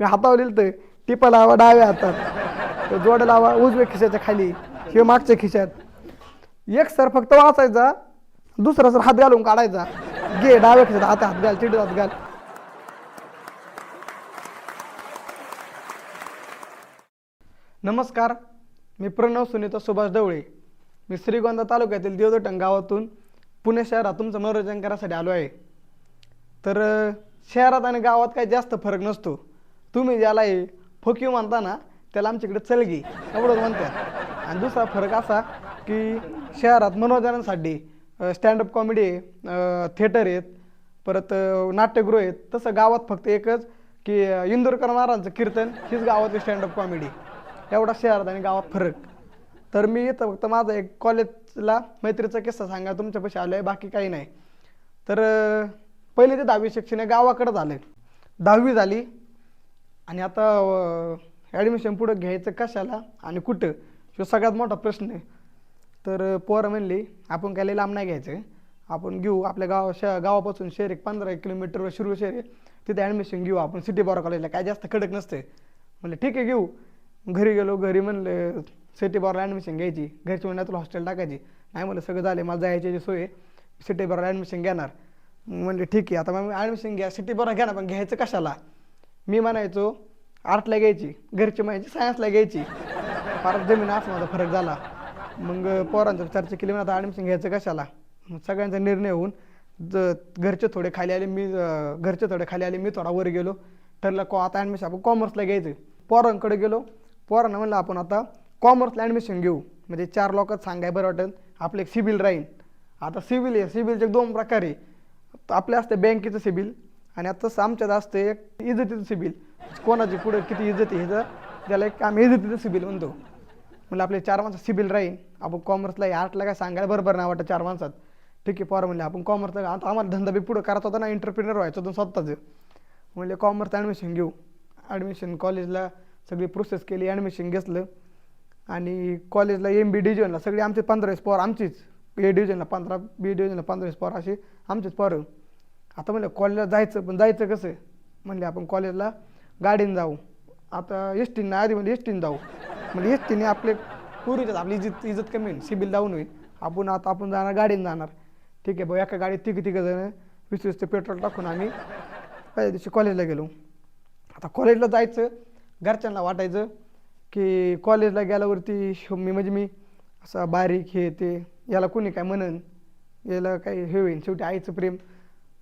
मी हातावर लिहिलं तर टिपा लावा डाव्या हातात. जोड लावा उजव्या खिशाच्या खाली किंवा मागच्या खिशात. एक सर फक्त वाचायचा दुसरा सर हात घालून काढायचा. घे डाव्या खिशात हात हात घाल चिडीत हात घाल. नमस्कार मी प्रणव सुनीता सुभाष ढवळे. मी श्रीगोंदा तालुक्यातील देवदटण गावातून पुणे शहरात तुमचं मनोरंजन करायसाठी आलो आहे. तर शहरात आणि गावात काही जास्त फरक नसतो. तुम्ही ज्याला हे फकीव म्हणता ना त्याला आमच्याकडे चलगी एवढंच म्हणतात आणि दुसरा फरक असा की शहरात मनोरंजनासाठी स्टँडअप कॉमेडी आहे थिएटर आहेत परत नाट्यगृह आहेत. तसं गावात फक्त एकच की इंदोरकर महाराजांचं कीर्तन हीच गावातली स्टँडअप कॉमेडी एवढा शहरात आणि गावात फरक. तर मी इथं फक्त माझा एक कॉलेजला मैत्रीचा किस्सा सांगा तुमच्यापाशी आलो आहे बाकी काही नाही. तर पहिले ते दहावी शिक्षण हे गावाकडं झालं दहावी झाली आणि आता ॲडमिशन पुढं घ्यायचं कशाला आणि कुठं? ह्यो सगळ्यात मोठा प्रश्न आहे. तर पोरं म्हणली आपण काय लई लांब नाही घ्यायचं. आपण घेऊ आपल्या गाव श गावापासून शहर एक पंधरा किलोमीटरवर शिरू शहर आहे. तिथे ॲडमिशन घेऊ आपण. सिटी बॉर कॉलेजला काय जास्त कडक नसते. म्हणलं ठीक आहे घेऊ. घरी गेलो घरी म्हणले सिटी बॉरला ॲडमिशन घ्यायची. घरची म्हणलं तुला हॉस्टेल टाकायची. नाही म्हणलं सगळं झाले मला जायची याची सोय सिटी बॉरला ॲडमिशन घेणार. मग म्हणले ठीक आहे आता मग ॲडमिशन घ्या. सिटी बॉरला घ्या ना पण घ्यायचं कशाला? मी म्हणायचो आर्टला घ्यायची घरची म्हणायची सायन्सला घ्यायची. फार जमीन आसमानाचा फरक झाला. मग पोरांचं चर्चा केली म्हणून आता ॲडमिशन घ्यायचं कशाला? मग सगळ्यांचा निर्णय होऊन ज घरचे थोडे खाली आले मी घरचे थोडे खाली आले मी थोडा वर गेलो. ठरलं को आता ॲडमिशन आपण कॉमर्सला घ्यायचं. पोरांकडे गेलो. पोरांना म्हणलं आपण आता कॉमर्सला ॲडमिशन घेऊ. म्हणजे चार लोकात सांगाय बरं वाटेल. आपलं एक सिबिल राहील. आता सिबिल आहे. सिबिलचे दोन प्रकार आहे. आपल्या असते बँकेचं सिबिल आणि आता तसं आमच्यात असतं एक इज्जतीचं सिबिल कोणाची पुढं किती इज्जत आहे तर त्याला एक आम्ही इज्जतीचं सिबिल म्हणतो. म्हणलं आपले चार माणसं सिबिल राहील आपण कॉमर्सला आर्टला काय सांगायला बरोबर नाही वाटतं चार माणसात. ठीक आहे पोरं म्हणले आपण कॉमर्सला आता आम्हाला धंदा बी पुढं करत होता ना एंटरप्रिनर व्हायचं होतं स्वतःचं. म्हणले कॉमर्स ॲडमिशन घेऊ. ॲडमिशन कॉलेजला सगळी प्रोसेस केली ॲडमिशन घेतलं. आणि कॉलेजला एम बी डिव्हिजनला सगळी आमचे पंधरावीस पोर आमचीच. ए डिव्हिजनला पंधरा बी डिव्हिजनला पंधरावीस पोर असे आमचेच पोरं. आता म्हणलं कॉलेजला जायचं पण जायचं कसं? म्हणले आपण कॉलेजला गाडीने जाऊ. आता एस टीनं आधी म्हणजे एस टीनं जाऊ. म्हणजे एस टीने आपले पूर्वी आपली इज्जत इज्जत कमी होईल सिबिल डाऊन होईल. आपण आता आपण जाणार गाडीने जाणार. ठीक आहे भाऊ एका गाडीत तिघं तिघं जण वीस वीस ते पेट्रोल टाकून आम्ही पहिल्या दिवशी कॉलेजला गेलो. आता कॉलेजला जायचं घरच्यांना वाटायचं की कॉलेजला गेल्यावरती मी म्हणजे मी असा बारीक हे ते याला कोणी काय म्हणन याला काही हे होईल शेवटी आईचं प्रेम.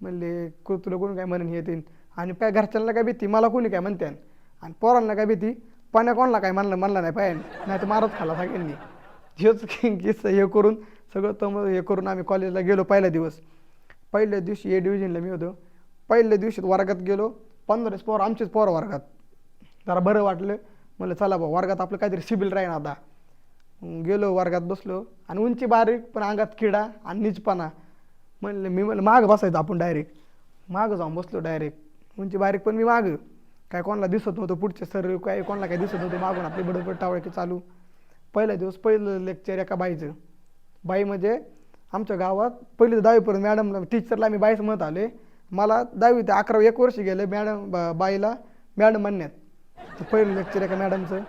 म्हणले को तुला कोणी काय म्हणून हे ते? आणि काय घरच्यांना काय भीती? मला कोणी काय म्हणते आणि पोरांना काय भीती? पाण्या कोणाला काय म्हणलं म्हणलं नाही पाहिजे नाही तर मारत खाला सगळ्यांनी हेच किस्सा हे करून सगळं तम हे करून आम्ही कॉलेजला गेलो पहिला दिवस. पहिल्या दिवशी ए डिव्हिजनला मी होतो. पहिल्या दिवशी वर्गात गेलो. पंधराच पोरं आमचेच पोरं वर्गात. जरा बरं वाटलं. म्हणलं चला भाऊ वर्गात आपलं काहीतरी सिबिल राहीन आता. गेलो वर्गात बसलो. आणि उंची बारीक पण अंगात किडा आणि निजपणा. म्हणलं मी म्हणलं मागं बसायचं आपण डायरेक्ट मागं जाऊन बसलो डायरेक्ट म्हणजे उंची बारीक पण मी मागं. काय कोणाला दिसत नव्हतं पुढचे सर काय कोणाला काय दिसत नव्हतं मागून आपली बडबड टावळकी चालू. पहिला दिवस पहिलं लेक्चर एका बाईचं. बाई म्हणजे आमच्या गावात पहिले ते दहावीपर्यंत मॅडमला टीचरला मी बाईच म्हणत आले मला दहावी ते अकरा एक वर्ष गेले मॅडम बा- बाईला मॅडम म्हणण्यात. पहिलं लेक्चर एका मॅडमचं.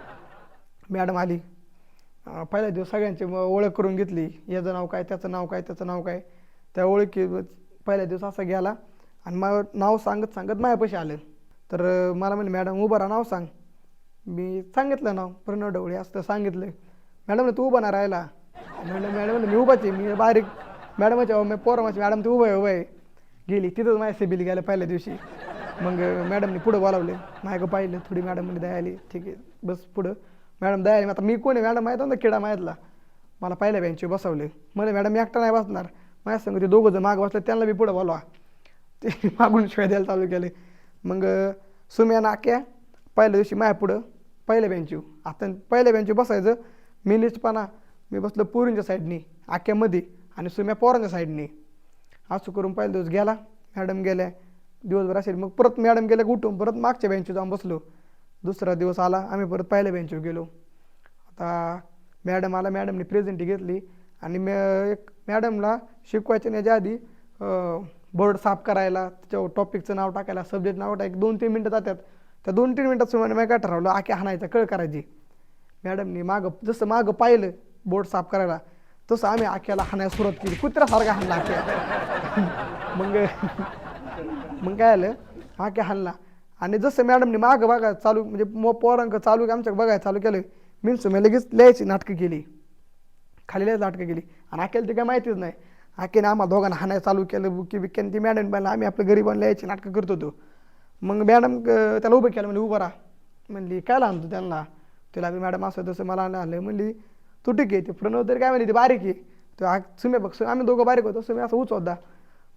मॅडम आली. पहिला पहिल्या दिवस सगळ्यांची ओळख करून घेतली. याचं नाव काय त्याचं नाव काय त्याचं नाव काय. त्या ओळखी पहिल्या दिवस असा गेला आणि मग नाव सांगत सांगत माझ्यापाशी आलं. तर मला म्हणे मॅडम उभं राहा नाव सांग. मी सांगितलं नाव प्रणव ढवळे असतं सांगितलं. मॅडम तू उभा ना राहिला. म्हणलं मॅडम म्हणलं मी उभाच आहे मी बारीक मॅडमच्या अहो, मी पोरं मॅडम तू उभं आहे उभं आहे. गेली तिथंच माझ्या सिबिल गेलं पहिल्या दिवशी. मग मॅडमनी पुढं बोलावले. माझ्या पाहिलं थोडी मॅडम म्हणजे दयाली ठीक आहे बस पुढं. मॅडम दयाली आता मी कोण आहे? मॅडम माहीत ना किडा माहितला. मला पहिल्या बेंचवर बसवले. मला मॅडम मी एकटा नाही बसणार. माझ्या संग ते दोघं जण मागं बसले त्यांना बी पुढं बोलवा. ते मागून शिवाय द्यायला चालू केले. मग सुम्या नाक्या पहिल्या दिवशी माया पुढं पहिल्या बेंचू आता पहिल्या बेंचू बसायचं मी निष्ठपणा मी बसलो पोरींच्या साईडनी आक्यामध्ये आणि सुम्या पोरांच्या साईडनी असं करून पहिला दिवस गेला मॅडम गेल्या दिवसभर असेल. मग परत मॅडम गेल्या उठून परत मागच्या बेंचवर जाऊन बसलो. दुसरा दिवस आला आम्ही परत पहिल्या बेंचवर गेलो. आता मॅडम आला मॅडमने प्रेझेंटी घेतली. आणि मॅ एक मॅडमला शिकवायच्या याच्या आधी बोर्ड साफ करायला त्याच्यावर टॉपिकचं नाव टाकायला सब्जेक्ट नाव टाक दोन तीन मिनटं जातात. त्या दोन तीन मिनटात सुमाने मी काय ठरवलं आखे हाणायचं कळ करायची. मॅडमनी मागं जसं मागं पाहिलं बोर्ड साफ करायला तसं आम्ही आख्याला हाणायला सुरुवात केली. कुत्र्यासारखा हाणला आख्या. मग मग काय आलं आख्या हाणला. आणि जसं मॅडमनी मागं बघा चालू म्हणजे मो पोरांक चालू आमच्या बघायला चालू केलं मी मी लगेच लिहायची नाटकं केली. खालीला लिहायची नाटकं केली. आणि आख्याला ते काय माहितीच नाही. आखेने आम्हाला दोघांना हाणायला चालू केलं बुकी बिक्क्याने ती मॅडम पाहिलं आम्ही आपलं गरीबांना यायची नाटकं करत होतो. मग मॅडम त्याला उभं केलं म्हणजे उभं राहा. म्हणली काय आणतो त्यांना? तिला मी मॅडम असं तसं मला आणलं म्हणली तू ठीक आहे ते प्रणव तरी काय म्हणली ती बारीक आहे. तो आ सुम्या बघ आम्ही दोघं बारीक होतो सुम्या असं उच होता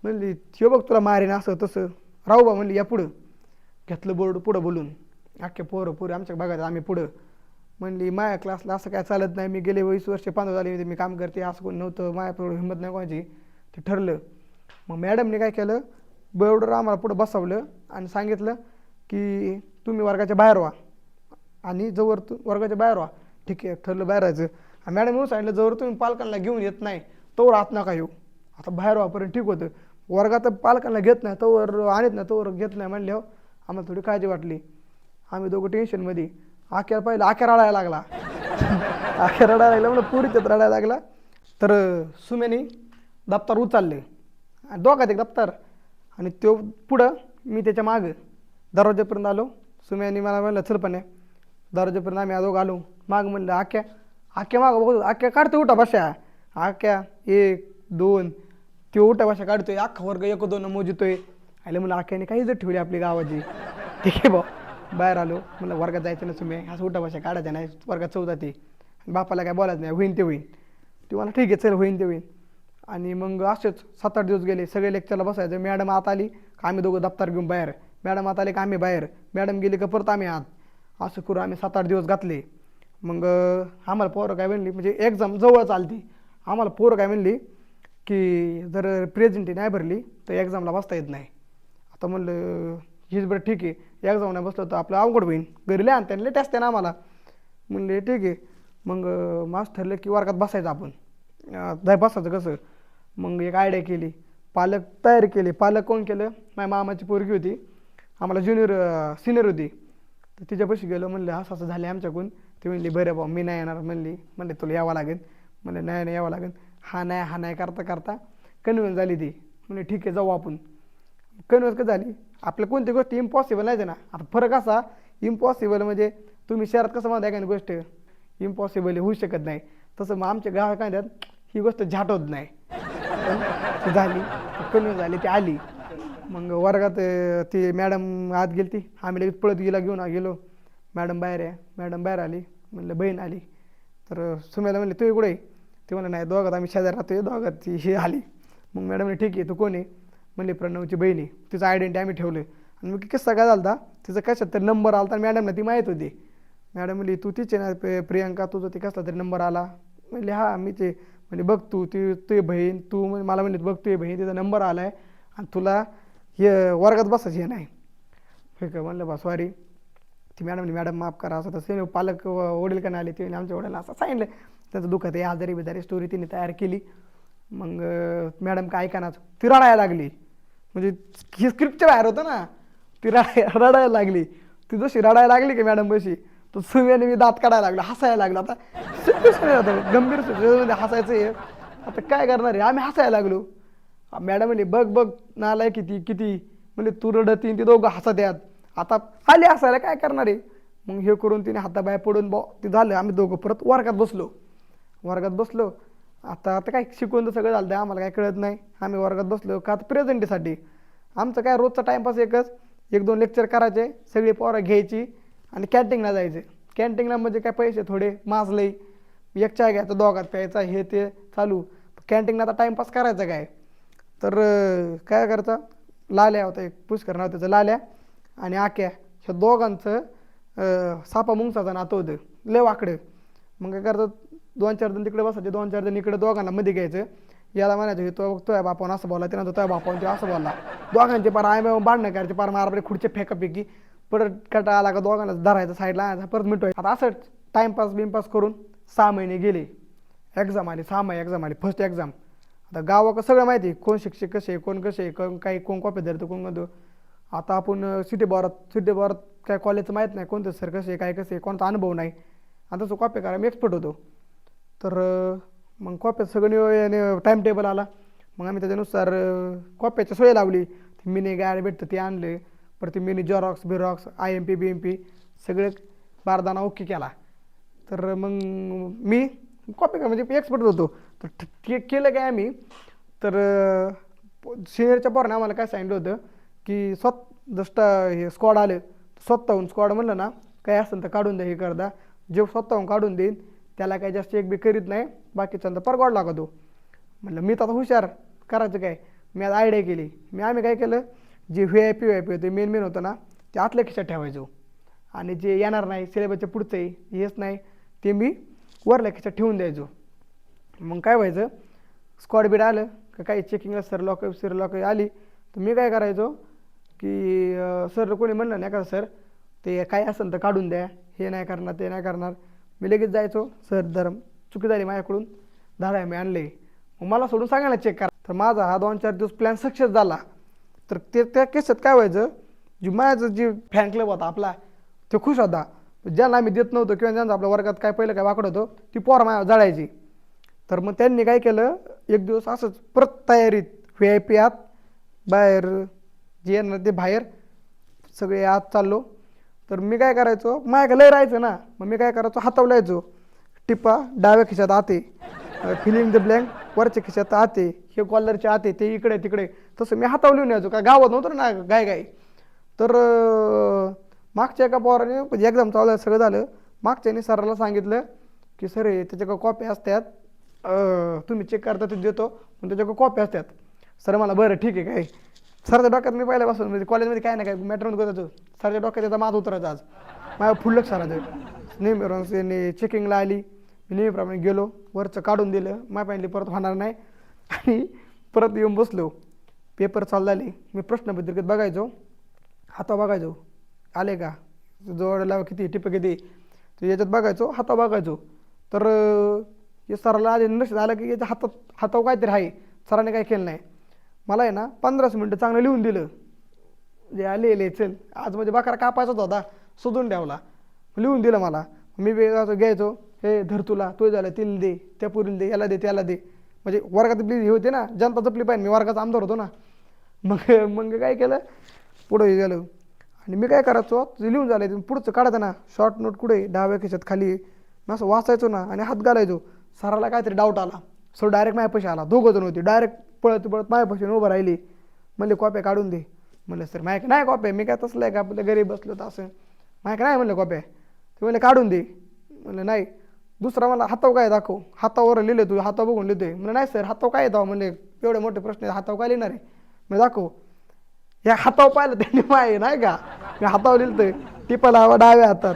म्हणली ह्यो बघ तुला मारेन असं तसं. राहू बा म्हणली या पुढं. घेतलं बोर्ड पुढं बोलून. अख्खे पोरं पोरं आमच्या बघायचं आम्ही पुढं. म्हणली माया क्लासला असं काय चालत नाही. मी गेले वीस वर्ष पंधरा झाली मी काम करते. असं कोण नव्हतं. माया पुढं हिंमत नाही कोणाची. ते ठरलं. मग मॅडमने काय केलं? बेवडर आम्हाला पुढं बसवलं आणि सांगितलं की तुम्ही वर्गाच्या बाहेर व्हा. आणि जवळ तू वर्गाच्या बाहेर व्हा. ठीक आहे ठरलं बाहेर राहायचं आणि मॅडम सांगितलं जवळ तुम्ही पालकांना घेऊन येत नाही तोवर आत नका येऊ. आता बाहेर व्हापर्यंत ठीक होतं. वर्गात पालकांना घेत नाही तोवर आणत नाही तोवर घेत नाही म्हणल्यावर आम्हाला थोडी काळजी वाटली. आम्ही दोघं टेन्शनमध्ये आख्याला पाहिलं आख्या रडायला लागला. आख्या रडायला लागला म्हणलं पुरीच्यात रडायला लागला. तर सुमेनी दप्तर उचलले. आणि दोघात एक दप्तर. आणि तो पुढं मी त्याच्या मागं दरवाजेपर्यंत आलो. सुम्यानी मला म्हणलं चल पण आहे आम्ही आजोग आलो. माग म्हणलं आख्या आख्या मागं बघतो आख्या काढतो उठा भाषा आख्या एक दोन तो उठा भाषा काढतोय. अख्खा वर्ग एक दोन मोजतोय. आले म्हणलं आख्याने काही जर ठेवली आपली गावाची. ठीक आहे भाऊ. बाहेर आलो मला वर्गात जायचं ना तुम्ही. असं उठा बशा काढायचं नाही वर्गात चौदा ते बापाला काय बोलायचं नाही होईन ते होईन. ती मला ठीक आहे चल होईन ते होईन. आणि मग असेच सात आठ दिवस गेले. सगळे लेक्चरला बसायचं. मॅडम आत आली का आम्ही दोघं दप्तर घेऊन बाहेर? मॅडम आत आले का आम्ही बाहेर? मॅडम गेली का परत आम्ही आत? असं करून आम्ही सात आठ दिवस घातले. मग आम्हाला पोरं काय म्हणली म्हणजे एक्झाम जवळच आलती. आम्हाला पोरं काय म्हणली की जर प्रेझेंटी नाही भरली तर एक्झामला बसता येत नाही. आता म्हणलं हीच बरं ठीक आहे. एक जाऊन बसलो तर आपलं अवघड होईन. घरी लहान त्यांना लेट असते ना आम्हाला. म्हणले ठीक आहे. मग मास ठरलं की वर्गात बसायचं आपण. जाय बसायचं कसं? मग एक आयडिया केली. पालक तयारी केली. पालक कोण केलं? माझ्या मामाची पोरगी होती. आम्हाला ज्युनियर सिनियर होती. तर तिच्यापाशी गेलो. म्हणलं असं असं झालं आमच्याकडून. ती म्हणली बरं भाऊ मी नाही येणार. म्हणली म्हणले तुला यावं लागेल. म्हणलं नाही नाही यावं लागेल. हा नाही हा नाही करता करता कन्व्हिन्स झाली ती. म्हणले ठीक आहे जाऊ आपण. कन्व्हिन्स का झाली? आपल्या कोणती गोष्ट इम्पॉसिबल नाही ना आता फरक असा इम्पॉसिबल म्हणजे तुम्ही शहरात कसं म्हणता एखादी गोष्ट इम्पॉसिबल होऊ शकत नाही. तसं मग आमच्या गावात ही गोष्ट झाटवत नाही. पण ती झाली कमी झाली ती आली. मग वर्गात ती मॅडम आत गेली ती आम्ही लगेच पळत गेला घेऊन गेलो. मॅडम बाहेर आहे. मॅडम बाहेर आली. म्हणलं बहीण आली. तर सुम्याला म्हणले तू कुठे ते म्हणलं नाही दोघात आम्ही शेजार राहतोय दोघात ती ही आली. मग मॅडम ठीक आहे तू कोण आहे? म्हणले प्रणवची बहीण आहे तिचं आयडेंटिटी आम्ही ठेवलं आणि मग किस्सा काय झाला तिचा कशात तरी नंबर आला तर मॅडमला ती माहीत होती. मॅडम म्हणली तू तिचे ना प्रियांका प्रियंका तुझं ते कसला तरी नंबर आला. म्हणले हा मी ते म्हणजे बघ तू ती तू बहीण तू म्हण- मला म्हणले बघ तू बहीण तिचा नंबर आला आहे आणि तुला हे वर्गात बसायची हे नाही. ठीक आहे म्हणलं बा सॉरी ती मॅडम मॅडम माफ करा असं तसं पालक वडील का नाही आले ते आमच्या वडिलांना असं सांगितलं. त्यांचं दुखत आहे आजारी बिजारी स्टोरी तिने तयार केली. मग मॅडम काय ऐकानाच ती रडायला लागली. म्हणजे ही स्क्रिप्टच्या बाहेर होतं ना ती रडाय रडायला लागली. ती जशी रडायला लागली की मॅडम बशी तो सुव्याने मी दात काढायला लागलो हसायला लागलो. आता सिच्युएशन होतं गंभीर सिच्युएशनमध्ये हसायचं आहे आता काय करणार आहे? आम्ही हसायला लागलो. मॅडम म्हणले बघ बघ नालाय किती किती. म्हणजे तू रडतीन ते दोघं हसत यात आता आले हसायला काय करणार आहे? मग हे करून तिने हाताबाहेर पडून बॉ ते झालं. आम्ही दोघं परत वर्गात बसलो. वर्गात बसलो. आता आता काय शिकवून तर सगळं झालं ते आम्हाला काय कळत नाही. आम्ही वर्गात बसलो का आता प्रेझेंटीसाठी आमचं काय रोजचा टाईमपास एकच एक दोन लेक्चर करायचे सगळी पोरं घ्यायची आणि कॅन्टीनला जायचे. कॅन्टीनला म्हणजे काय पैसे थोडे माजले एक चहा घ्यायचा दोघात प्यायचा हे ते चालू. कॅन्टीनला आता टाईमपास करायचा काय? तर काय करायचं? लाल्या होता एक पुष्कर नाव त्याचं लाल्या आणि आक्या. ह्या दोघांचं सापा मुंगसाचं नातं होतं. लय वाकडं. मग काय करतात? दोन चार जण तिकडे बसायचे दोन चार जण इकडे दोघांना मध्ये घ्यायचं. याला म्हणायचं तो तोय बापावर असं बोला त्यानंतर तोय बापावर ते असं बोलला. दोघांचे पार आय भांडणं करायचे पार मारापडे खुर्चे फेकापैकी परत कटा आला का दोघांना धरायचं साईडला आणायचा परत मिटवायचं. आता असं टाईमपास बिमपास करून सहा महिने गेले. एक्झाम आली सहा महिने एक्झाम आली फर्स्ट एक्झाम आता गावाकडं सगळं माहिती आहे कोण शिक्षक कसे आहे कोण कसे आहे कोण काही कोण कॉपी धरतं कोण म्हणतो आता आपण सिटी बॉरात सिटी बॉरात काय कॉलेजचं माहीत नाही कोणतं सर कसे काय कसे कोणता अनुभव नाही. आता तो कॉपी करा मी एक्सपर्ट होतो. तर मग कॉप्यात सगळं टाईम टेबल आला. मग आम्ही त्याच्यानुसार कॉप्याच्या सोय लावली. ते मिनी गाड भेटतं ते आणले. परत ते mini Xerox बिरॉक्स I M P B M P सगळे बारदाना ओके केला. तर मग मी कॉपी का म्हणजे एक्सपर्ट होतो. तर ते केलं काय आम्ही? तर सिनियरच्या पोराने आम्हाला काय सांगितलं होतं की स्वत जस्ट हे स्क्वॉड आलं. स्वतःहून स्क्वॉड म्हणलं ना काय असेल तर काढून द्या हे करदा. जे स्वतःहून काढून देईन त्याला काही जास्त एक बी करीत नाही. बाकीच्यांचा परगॉड लागतो हो. म्हणलं मी तर आता हुशार करायचं काय? मी आता आयडिया केली. मी आम्ही काय केलं? J V I P V I P होते मेन मेन होतं ना ते आतल्या खिशात ठेवायचो हो. आणि जे येणार नाही सिलेबसच्या पुढचं आहे हेच नाही ते मी वरल्या खिशात ठेवून द्यायचो. मग काय व्हायचं? स्क्वॉड बीड आलं का काही चेकिंगला सर लॉक सर लॉक आली. तर मी काय करायचो की सर कोणी म्हणलं नाही का सर ते काय असेल तर काढून द्या. हे नाही करणार ते नाही करणार. मी लगेच जायचो. सर धर्म चुकी झाली माझ्याकडून धाडा मी आणले मग मला सोडून सांगायला चेक करा. तर माझा हा दोन चार दिवस प्लॅन सक्सेस झाला. तर ते त्या केसात काय व्हायचं? जी माझं जी फॅन क्लब होता आपला तो खुश होता. ज्यांना आम्ही देत नव्हतो किंवा ज्यांचा आपल्या वर्गात काय पहिलं काय वाकड होतं ती पोरं माझ्या जळायची. तर मग त्यांनी काय केलं? एक दिवस असंच परत तयारीत व्ही आय पी आत बाहेर जे येणार ते बाहेर सगळे आत चाललो. तर मी काय करायचो? माझ्या लय राहायचं ना. मग मी काय करायचो? हातावर यायचो टिप्पा डाव्या खिशात आते. फिलिंग द ब्लँक वरच्या खिशात आते. हे कॉलरचे आते ते इकडे तिकडे. तसं मी हातावर लिहून यायचो काय गावात नव्हतं ना गाय गाय तर मागच्या एका पोराने म्हणजे एक्झाम चालू सगळं झालं. मागच्याने सराला सांगितलं की सर हे त्याच्या कॉपी असतात? तुम्ही चेक करता ते देतो. पण त्याच्या कॉपी असतात? सर मला बरं ठीक आहे काय? सरच्या डोक्यात मी पहिल्यापासून म्हणजे कॉलेजमध्ये काय नाही काय मॅटरमध्ये करायचो सरच्या डोक्यात त्याचा माझं उतरायचं आज. माझ्या फुल लक्ष राहायचं नेहमी चेकिंगला आली. मी नेहमीप्रमाणे गेलो. वरचं काढून दिलं. माय पाहिली परत होणार नाही. आणि परत येऊन बसलो. पेपर चालू झाले. मी प्रश्नपत्रिकेत बघायचो. हाता बघायचो. आले का? जवळ लावा किती? टिप किती? तर याच्यात बघायचो. हाता बघायचो. तर या हे सराला आधी नक्ष आलं की याच्या हातात हातावर काहीतरी आहे. सरांनी काय केलं नाही. मला आहे ना पंधराच मिनटं चांगलं लिहून दिलं. जे आले ले चल. आज म्हणजे बकरा कापायचाच होता शोधून ठेवला. लिहून दिलं मला. मी वेगळा घ्यायचो हे धर तुला तो झाला तिला दे त्या पुरीला दे याला दे त्याला दे. म्हणजे वर्गात आपली हे होते ना जनता जपली पाहिजे. मी वर्गाचा आमदार होतो ना. मग मग काय केलं? पुढं हे झालं. आणि मी काय करायचो? लिहून झालं ते पुढचं काढायचं ना. शॉर्ट नोट कुठे? डाव्या खिशात खाली. मी असं वाचायचो ना आणि हात घालायचो. सराला काहीतरी डाऊट आला. सर डायरेक्ट माझ्यापाशी आला. दोघं जण होते. डायरेक्ट पळत पळत माझ्यापाशी उभं राहिली. म्हणले कॉप्या काढून दे. म्हणलं सर मायक नाही कॉप्या मी काय तसलं आहे का? आपल्या घरी बसलो तर असं. मायक नाही म्हणलं कॉप्या? ते म्हणले काढून दे. म्हणलं नाही दुसरा मला हातावर काय दाखव? हातावर लिहिले तू हातावर बघून लिहितोय. म्हणलं नाही सर हातावर काय येतं म्हणले एवढे मोठे प्रश्न आहेत, हातावर काय लिहिणार आहे? मी दाखव. या हातावर पाहिलं त्यांनी माय नाही का? मी हातावर लिहिलतोय टिपा लावा डाव्या हातात.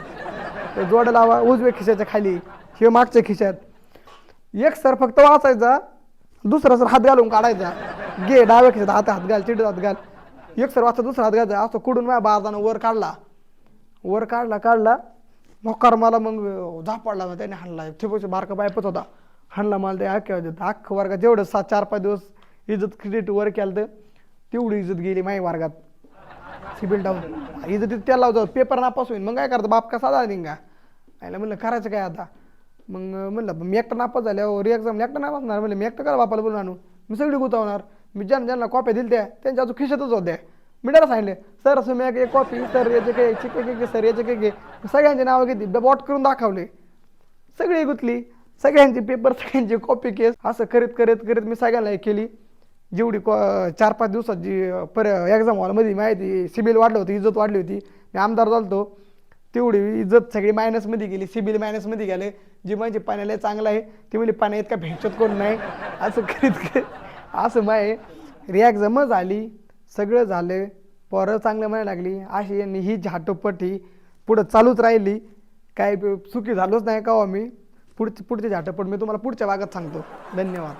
जोड लावा उजव्या खिशाच्या खाली किंवा मागच्या खिशात. एक सर फक्त वाचायचा दुसरा सर हात घालून काढायचा. घे डाव्या खिशात हात हात घाल चिडत हात घाल. एक सर वाजता दुसरा हात घालायचा असं कुडून माझ्या बाजानं वर काढला. वर काढला काढला. मोकार मला मग झापडला मग त्याने हाणला. ठिपची बारका बायपच होता. हाणला मला ते अख्ख्या अख्खं वर्गात जेवढं सात चार पाच दिवस इज्जत क्रेडिट वर केलं तर तेवढी इज्जत गेली माही वर्गात. सिबिल डाऊन. इज्जत त्याला लावतो. पेपर नापास होईल मग काय करतो? बाप का साधा निघा आयला म्हणलं करायचं काय आता? मग म्हणलं मी एकटा नापास झाल्यावर एक्झाम एकटा नापास होणार? म्हणलं मी एकटा करा बापाला बोलून आणू? मी सगळी गुतावणार. मी ज्यांना ज्यांना कॉप्या दिल त्या त्यांच्या अजून खिशातच होत्या. मी त्याला सांगितले सर असं मी एक कॉपी सर याचे काय चिके के सर याचे काय घे सगळ्यांची नावं घेतली बॉट करून दाखवले. सगळी गुतली. सगळ्यांचे पेपर सगळ्यांची कॉपी केस असं करीत करीत करीत मी सगळ्यांना हे केली. जेवढी कॉ चार पाच दिवसात जी पर एक्झाम हॉलमध्ये माहिती सिबिल वाढलं होतं इज्जत वाढली होती. मी आमदार झालतो. तेवढी इज्जत सगळी मायनसमध्ये गेली. सिबिल मायनसमध्ये गेले. जी म्हणजे पाण्याला चांगलं आहे ती म्हणजे पाण्या इतका भेटत कोण नाही. असं करीत असं माय रिॲक्झम झाली. सगळं झालं. पोरं चांगलं म्हणायला लागली. अशी यांनी ही झाटोपट ही पुढं चालूच राहिली. काय चुकी झालोच नाही का हो मी पुढची पुढची झाटोपट मी तुम्हाला पुढच्या भागात सांगतो. धन्यवाद.